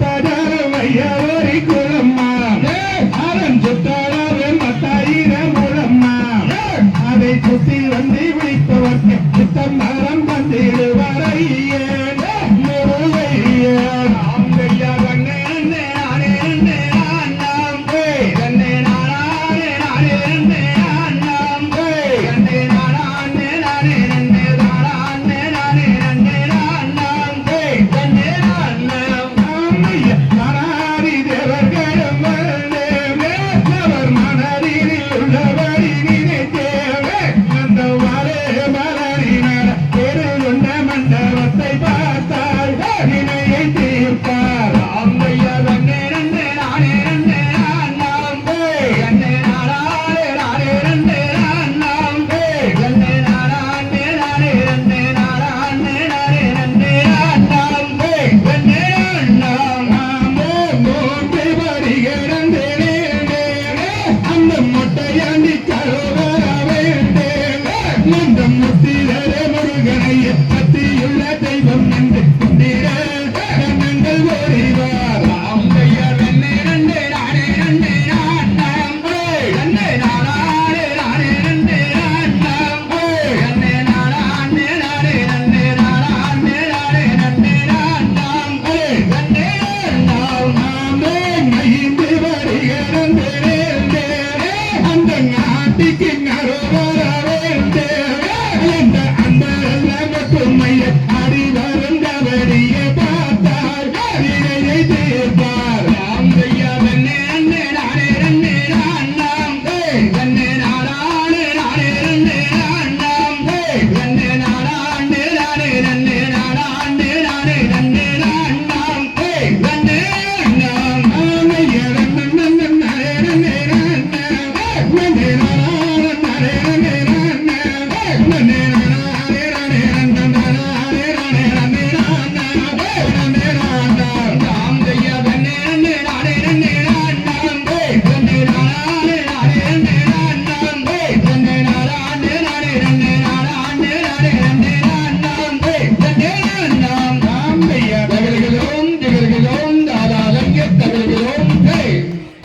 சுத்தாடாரம் ஐயா ஒரு குலம்மா அறம் சுத்தாடாரம் பத்தாயிரம் குலம்மா அதை சுத்தி வந்து விழிப்பவர் சித்தம் மாட்டிக்கு நடுவரா When you